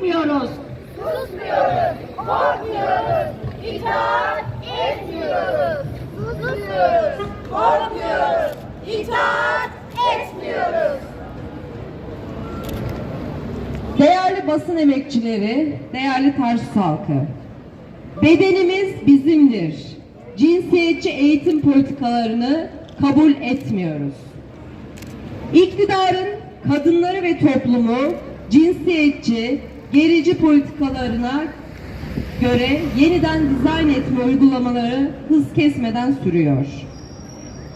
etmiyoruz. Susmuyoruz, korkmuyoruz, itaat etmiyoruz. Susmuyoruz, korkmuyoruz, itaat etmiyoruz. Değerli basın emekçileri, değerli Tarsus halkı. Bedenimiz bizimdir. Cinsiyetçi eğitim politikalarını kabul etmiyoruz. İktidarın kadınları ve toplumu cinsiyetçi, gerici politikalarına göre yeniden dizayn etme uygulamaları hız kesmeden sürüyor.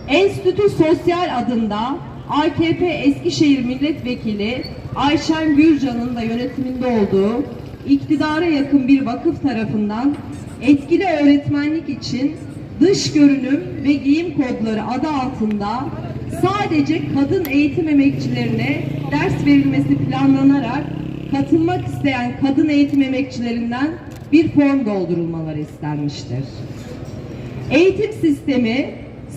Enstitü Sosyal adında AKP Eskişehir Milletvekili Ayşen Gürcan'ın da yönetiminde olduğu iktidara yakın bir vakıf tarafından etkili öğretmenlik için dış görünüm ve giyim kodları adı altında sadece kadın eğitim emekçilerine ders verilmesi planlanarak katılmak isteyen kadın eğitim emekçilerinden bir form doldurulmaları istenmiştir. Eğitim sistemi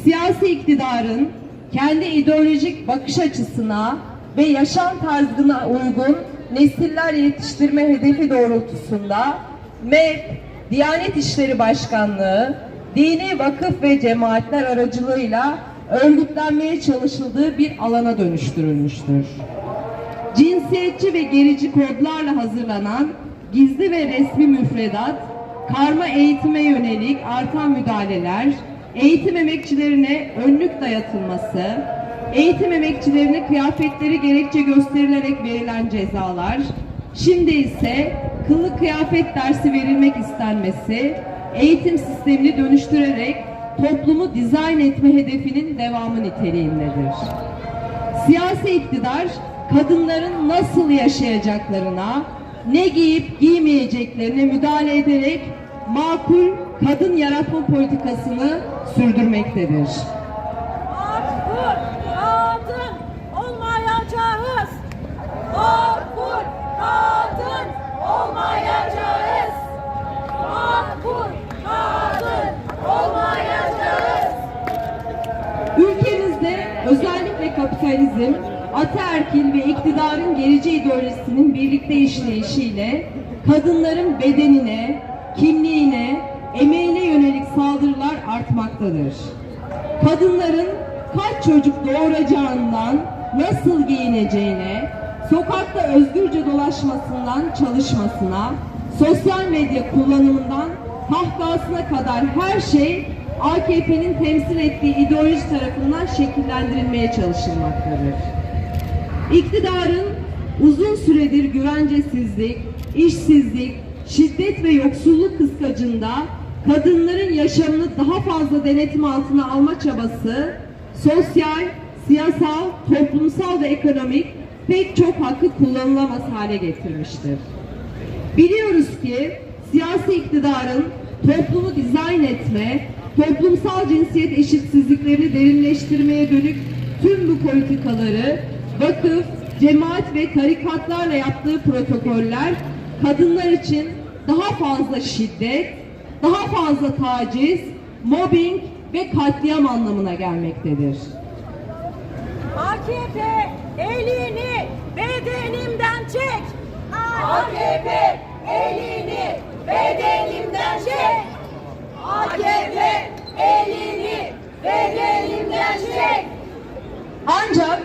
siyasi iktidarın kendi ideolojik bakış açısına ve yaşam tarzına uygun nesiller yetiştirme hedefi doğrultusunda MEP, Diyanet İşleri Başkanlığı, dini vakıf ve cemaatler aracılığıyla örgütlenmeye çalışıldığı bir alana dönüştürülmüştür cinsiyetçi ve gerici kodlarla hazırlanan gizli ve resmi müfredat, karma eğitime yönelik artan müdahaleler, eğitim emekçilerine önlük dayatılması, eğitim emekçilerine kıyafetleri gerekçe gösterilerek verilen cezalar, şimdi ise kılık kıyafet dersi verilmek istenmesi, eğitim sistemini dönüştürerek toplumu dizayn etme hedefinin devamı niteliğindedir. Siyasi iktidar kadınların nasıl yaşayacaklarına, ne giyip giymeyeceklerine müdahale ederek makul kadın yaratma politikasını sürdürmektedir. Makbul kadın olmayacağız. Makbul kadın olmayacağız. Makbul kadın olmayacağız. Ülkemizde özellikle kapitalizm, ataerkil ve iktidarın gerici ideolojisinin birlikte işleyişiyle kadınların bedenine, kimliğine, emeğine yönelik saldırılar artmaktadır. Kadınların kaç çocuk doğuracağından nasıl giyineceğine, sokakta özgürce dolaşmasından çalışmasına, sosyal medya kullanımından kahkahasına kadar her şey AKP'nin temsil ettiği ideoloji tarafından şekillendirilmeye çalışılmaktadır. İktidarın uzun süredir güvencesizlik, işsizlik, şiddet ve yoksulluk kıskacında kadınların yaşamını daha fazla denetim altına alma çabası sosyal, siyasal, toplumsal ve ekonomik pek çok hakkı kullanılamaz hale getirmiştir. Biliyoruz ki siyasi iktidarın toplumu dizayn etme, toplumsal cinsiyet eşitsizliklerini derinleştirmeye dönük tüm bu politikaları vakıf, cemaat ve tarikatlarla yaptığı protokoller kadınlar için daha fazla şiddet, daha fazla taciz, mobbing ve katliam anlamına gelmektedir. AKP elini bedenimden çek. AKP elini bedenimden çek. AKP elini bedenimden çek. Ancak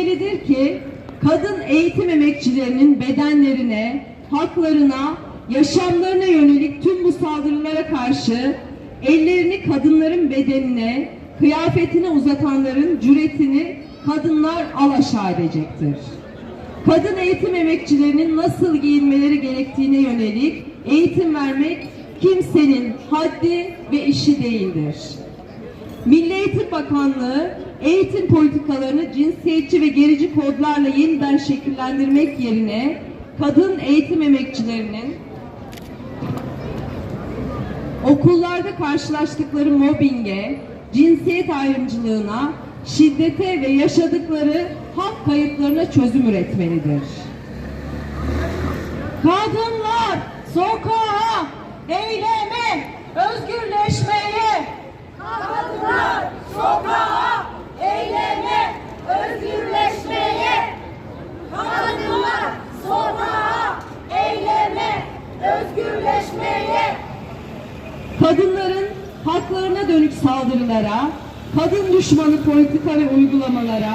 bilinmelidir ki kadın eğitim emekçilerinin bedenlerine, haklarına, yaşamlarına yönelik tüm bu saldırılara karşı ellerini kadınların bedenine, kıyafetine uzatanların cüretini kadınlar alaşağı edecektir. Kadın eğitim emekçilerinin nasıl giyinmeleri gerektiğine yönelik eğitim vermek kimsenin haddi ve işi değildir. Milli Eğitim Bakanlığı eğitim politikalarını cinsiyetçi ve gerici kodlarla yeniden şekillendirmek yerine kadın eğitim emekçilerinin okullarda karşılaştıkları mobbinge, cinsiyet ayrımcılığına, şiddete ve yaşadıkları hak kayıplarına çözüm üretmelidir. Kadınlar sokağa, eyleme, özgürleşmeye, Kadınlar sokağa, Kadınların haklarına dönük saldırılara, kadın düşmanı politika ve uygulamalara,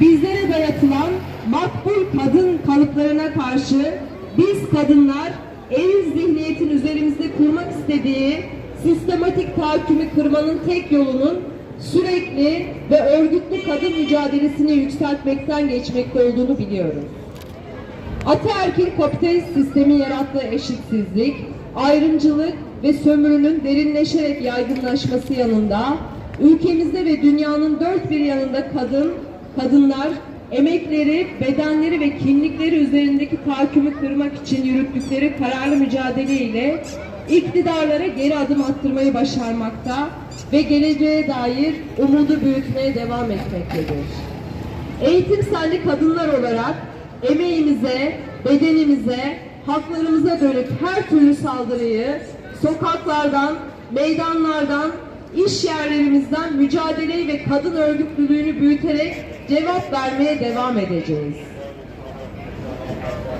bizlere dayatılan makbul kadın kalıplarına karşı biz kadınlar ev zihniyetin üzerimizde kurmak istediği sistematik tahakkümü kırmanın tek yolunun sürekli ve örgütlü kadın mücadelesini yükseltmekten geçmekte olduğunu biliyoruz. Ataerkil kapitalist sistemin yarattığı eşitsizlik, ayrımcılık ve sömürünün derinleşerek yaygınlaşması yanında ülkemizde ve dünyanın dört bir yanında kadın, kadınlar emekleri, bedenleri ve kimlikleri üzerindeki tahakkümü kırmak için yürüttükleri kararlı mücadeleyle iktidarlara geri adım attırmayı başarmakta ve geleceğe dair umudu büyütmeye devam etmektedir. Eğitimselli kadınlar olarak emeğimize, bedenimize, haklarımıza dönük her türlü saldırıyı sokaklardan, meydanlardan, iş yerlerimizden mücadeleyi ve kadın örgütlülüğünü büyüterek cevap vermeye devam edeceğiz.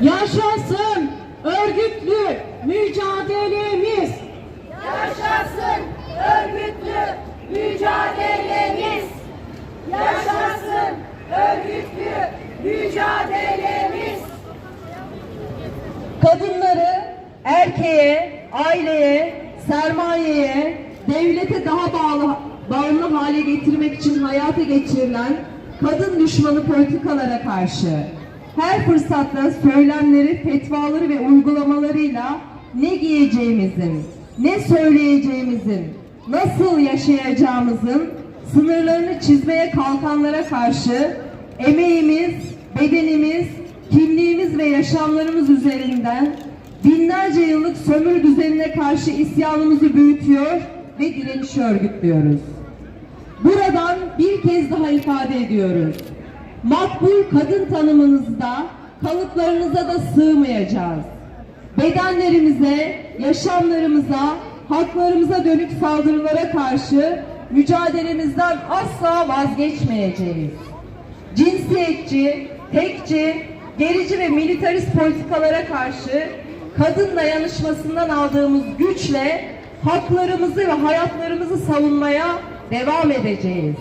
Yaşasın örgütlü mücadelemiz. Yaşasın örgütlü mücadelemiz. Yaşasın örgütlü mücadelemiz. kadınları erkeğe, aileye, sermayeye, devlete daha bağlı, bağımlı hale getirmek için hayata geçirilen kadın düşmanı politikalara karşı her fırsatta söylemleri, fetvaları ve uygulamalarıyla ne giyeceğimizin, ne söyleyeceğimizin, nasıl yaşayacağımızın sınırlarını çizmeye kalkanlara karşı emeğimiz, bedenimiz, kimliğimiz ve yaşamlarımız üzerinden binlerce yıllık sömürü düzenine karşı isyanımızı büyütüyor ve direnişi örgütlüyoruz. Buradan bir kez daha ifade ediyoruz. Makbul kadın tanımınızda, kalıplarınıza da sığmayacağız. Bedenlerimize, yaşamlarımıza, haklarımıza dönük saldırılara karşı mücadelemizden asla vazgeçmeyeceğiz cinsiyetçi, tekçi, gerici ve militarist politikalara karşı kadın dayanışmasından aldığımız güçle haklarımızı ve hayatlarımızı savunmaya devam edeceğiz.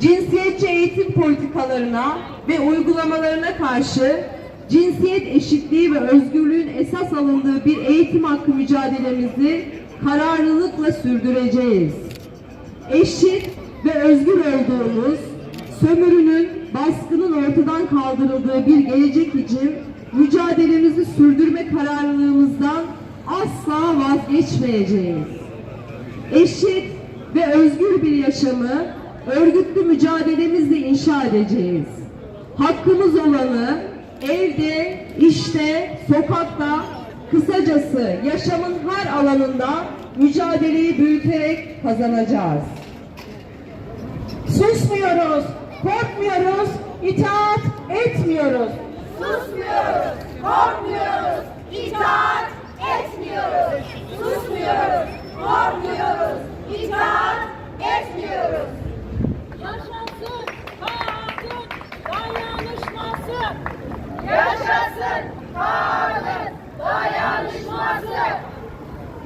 Cinsiyetçi eğitim politikalarına ve uygulamalarına karşı cinsiyet eşitliği ve özgürlüğün esas alındığı bir eğitim hakkı mücadelemizi kararlılıkla sürdüreceğiz eşit ve özgür olduğumuz, sömürünün, baskının ortadan kaldırıldığı bir gelecek için mücadelemizi sürdürme kararlılığımızdan asla vazgeçmeyeceğiz. Eşit ve özgür bir yaşamı örgütlü mücadelemizle inşa edeceğiz. Hakkımız olanı evde, işte, sokakta, kısacası yaşamın her alanında mücadeleyi büyüterek kazanacağız. Susmuyoruz, korkmuyoruz, itaat etmiyoruz. Susmuyoruz, korkmuyoruz, itaat etmiyoruz. Susmuyoruz, korkmuyoruz, itaat etmiyoruz. Yaşasın kadın dayanışması. Yaşasın kadın dayanışması.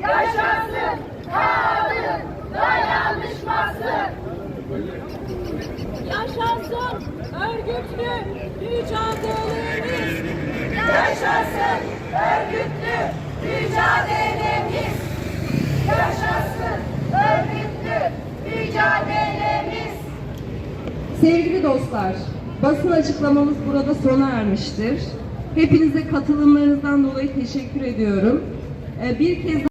Yaşasın kadın dayanışması. Yaşasın örgütlü Sevgili dostlar, basın açıklamamız burada sona ermiştir. Hepinize katılımlarınızdan dolayı teşekkür ediyorum. Ee, Bir kez